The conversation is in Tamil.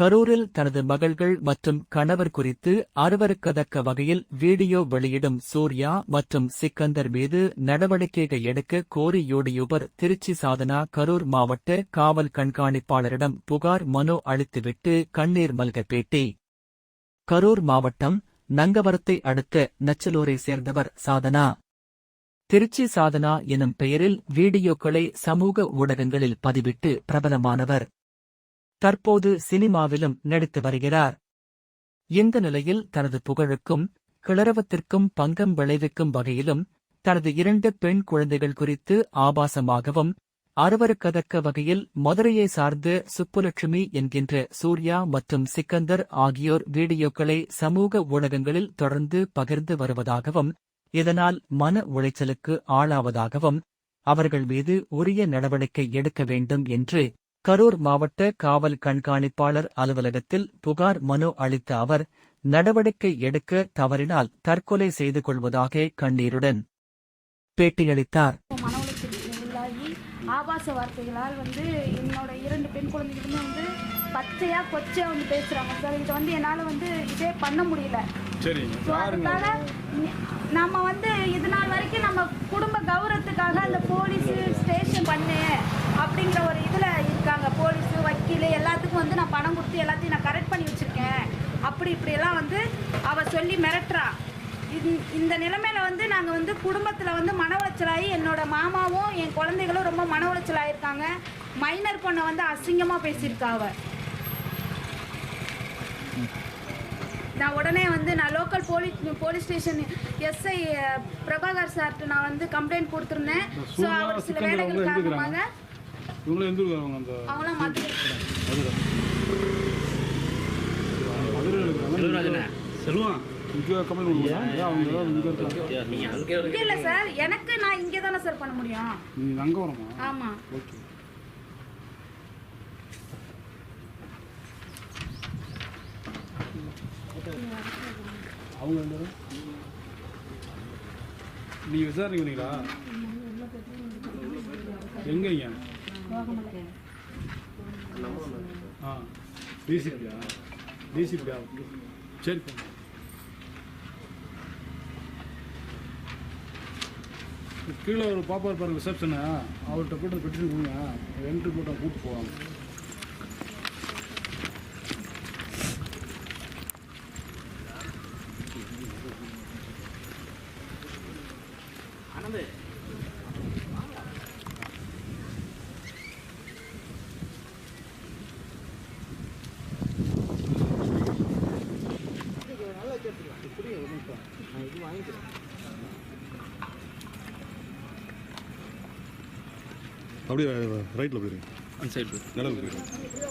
கரூரில் தனது மகள்கள் மற்றும் கணவர் குறித்து அருவருக்கதக்க வகையில் வீடியோ வெளியிடும் சூர்யா மற்றும் சிக்கந்தர் மீது நடவடிக்கைகள் எடுக்க கோரி யூடியூபர் திருச்சி சாதனா கரூர் மாவட்ட காவல் கண்காணிப்பாளரிடம் புகார் மனு அளித்துவிட்டு கண்ணீர் மல்க பேட்டி. கரூர் மாவட்டம் நங்கவரத்தை அடுத்த நச்சலூரை சேர்ந்தவர் சாதனா. திருச்சி சாதனா எனும் பெயரில் வீடியோக்களை சமூக ஊடகங்களில் பதிவிட்டு பிரபலமானவர். தற்போது சினிமாவிலும் நடித்து வருகிறார். இந்த நிலையில் தனது புகழுக்கும் கிளரவத்திற்கும் பங்கம் விளைவிக்கும் வகையிலும் தனது இரண்டு பெண் குழந்தைகள் குறித்து ஆபாசமாகவும் அருவருக்கதக்க வகையில் மதுரையை சார்ந்த சுப்புலட்சுமி என்கின்ற சூர்யா மற்றும் சிக்கந்தர் ஆகியோர் வீடியோக்களை சமூக ஊடகங்களில் தொடர்ந்து பகிர்ந்து வருவதாகவும் இதனால் மன உளைச்சலுக்கு ஆளாவதாகவும் அவர்கள் மீது உரிய நடவடிக்கை எடுக்க வேண்டும் என்று கரூர் மாவட்ட காவல் கண்காணிப்பாளர் அலுவலகத்தில் புகார் மனு அளித்த அவர் நடவடிக்கை எடுக்க தவறினால் தற்கொலை செய்து கொள்வதாக கண்ணீருடன் பேட்டியளித்தார். ஆபாச வார்த்தைகளால் வந்து என்னோட இரண்டு பெண் குழந்தைகளுமே வந்து பச்சையா கொச்சையா வந்து பேசுறாங்க சார். இதை வந்து என்னால் வந்து இதே பண்ண முடியல. அதுக்காக நம்ம வந்து இது நாள் வரைக்கும் நம்ம குடும்ப கௌரவத்துக்காக அந்த போலீஸ் ஸ்டேஷன் பண்ணு அப்படிங்கிற ஒரு இதில் இருக்காங்க போலீஸு வக்கீல் எல்லாத்துக்கும் வந்து நான் பணம் கொடுத்து எல்லாத்தையும் நான் கரெக்ட் பண்ணி வச்சுருக்கேன் அப்படி இப்படியெல்லாம் வந்து அவ சொல்லி மிரட்டுறா. இந்த நிலைமையில வந்து நாங்கள் வந்து குடும்பத்தில் வந்து மன உளைச்சலாகி என்னோட மாமாவும் என் குழந்தைகளும் ரொம்ப மன உளைச்சலாயிருக்காங்க. மைனர் பொண்ணை வந்து அசிங்கமாக பேசியிருக்கா அவ. நான் உடனே வந்து நான் local police police station S I Prabhakar chart நான் வந்து கம்ப்ளைண்ட் கொடுத்துருந்தேன். ஸோ அவர் சில வேலைகள் காரணமாக அவங்களாம் இருக்கிறாங்க செல்வம் இங்கே கம்பெனி கொடுக்குறாங்க அவங்க இங்கே இருக்காங்க. இங்கே இல்லை சார் எனக்கு நான் இங்கே தானே சார் பண்ண முடியும். நீ அங்கே வரமா ஆமாம் ஓகே. அவங்க? நீங்க விசாரணை பண்ணீங்களா எங்கங்க ஆ டிசிபியா டிசிபியா சரி கீழே ஒரு பாப்பா இருப்பார் ரிசப்ஷனு அவர்கிட்ட போய்ட்டு பெட்டிஷன் கொடுங்க. என்ட்ரி போட்டு கூப்பிட்டு போவாங்க. அப்படியே ரைட்டில் போயிருங்க அந்த சைடு நிலம் போயிருங்க